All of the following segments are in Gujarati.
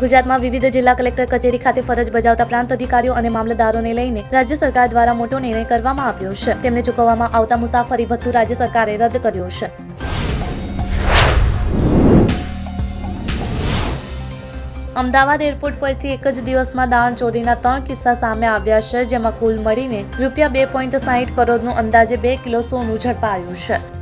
ગુજરાતમાં વિવિધ જિલ્લા કલેક્ટર કચેરી ખાતે ફરજ બજાવતા પ્રાંત અધિકારીઓ અને મામલતદારોને લઈને રાજ્ય સરકાર દ્વારા મોટો નિર્ણય કરવામાં આવ્યો છે. તેમને ચૂકવવામાં આવતા મુસાફરી ભથ્થું રાજ્ય સરકારે રદ કર્યું છે. અમદાવાદ એરપોર્ટ પરથી એક જ દિવસમાં દાણ ચોરીના ત્રણ કિસ્સા સામે આવ્યા છે, જેમાં કુલ મળીને રૂપિયા બે પોઈન્ટ સાહીઠ કરોડનું અંદાજે બે કિલો સોનું ઝડપાયું છે.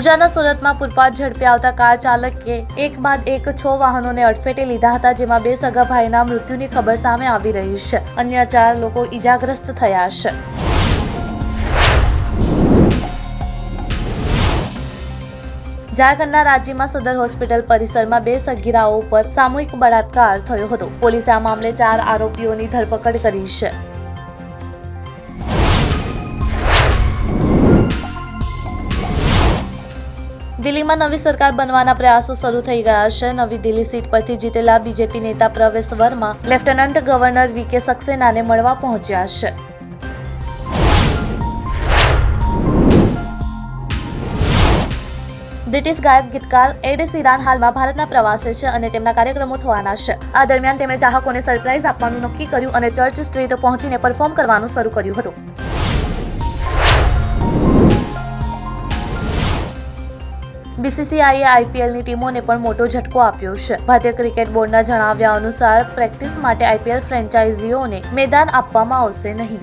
ગુજરાતના સુરતમાં પૂરપાટ ઝડપે આવતા કાર ચાલકે એક બાદ એક છ વાહનોને અડફેટે લીધા હતા, જેમાં બે સગા ભાઈના મૃત્યુની ખબર સામે આવી રહી છે. અન્ય ચાર લોકો ઈજાગ્રસ્ત થયા છે. ઝારખંડના રાજ્યમાં સદર હોસ્પિટલ પરિસરમાં બે સગીરાઓ પર સામૂહિક બળાત્કાર થયો હતો. પોલીસે આ મામલે ચાર આરોપીઓની ધરપકડ કરી છે. દિલ્હીમાં નવી સરકાર બનવાના પ્રયાસો શરૂ થઈ ગયા છે. નવી દિલ્હી સીટ પરથી જીતેલા બીજેપી નેતા Pravesh Verma, lieutenant governor VK સક્સેનાને મળવા પહોંચ્યા છે. બ્રિટિશ ગાયક ગીતકાર એડ શીરાન હાલમાં ભારતના પ્રવાસે છે અને તેમના કાર્યક્રમો થવાના છે. આ દરમિયાન તેમણે ચાહકોને સરપ્રાઇઝ આપવાનું નક્કી કર્યું અને ચર્ચ સ્ટ્રીટ પહોંચીને પરફોર્મ કરવાનું શરૂ કર્યું હતું. બીસીસીઆઈએ આઈપીએલની ટીમોને પણ મોટો ઝટકો આપ્યો છે. ભારતીય ક્રિકેટ બોર્ડના જણાવ્યા અનુસાર પ્રેક્ટિસ માટે આઈપીએલ ફ્રેન્ચાઇઝીઓને મેદાન આપવામાં આવશે નહીં.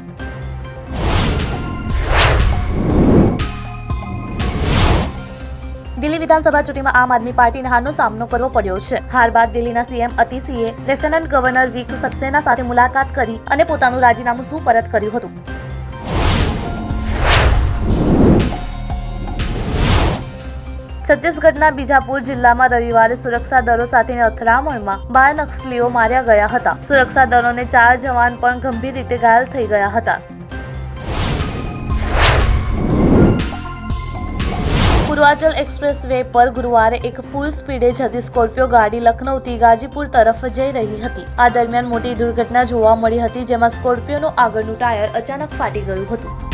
દિલ્હી વિધાનસભા ચૂંટણીમાં આમ આદમી પાર્ટીને હારનો સામનો કરવો પડ્યો છે. હાર બાદ દિલ્હીના સીએમ અતિસીએ લેફ્ટનન્ટ ગવર્નર વીક સક્સેના સાથે મુલાકાત કરી અને પોતાનું રાજીનામું સુપરત કર્યું હતું. છત્તીસગઢના બીજાપુર જિલ્લામાં રવિવારે સુરક્ષા દળો સાથેની અથડામણમાં બાર નક્સલીઓ માર્યા ગયા હતા. સુરક્ષા દળોને ચાર જવાન પણ ગંભીર રીતે ઘાયલ થઈ ગયા હતા. પૂર્વાચલ એક્સપ્રેસ વે પર ગુરુવારે એક ફૂલ સ્પીડે જતી સ્કોર્પિયો ગાડી લખનૌથી ગાજીપુર તરફ જઈ રહી હતી. આ દરમિયાન મોટી દુર્ઘટના જોવા મળી હતી, જેમાં સ્કોર્પિયોનું આગળનું ટાયર અચાનક ફાટી ગયું હતું.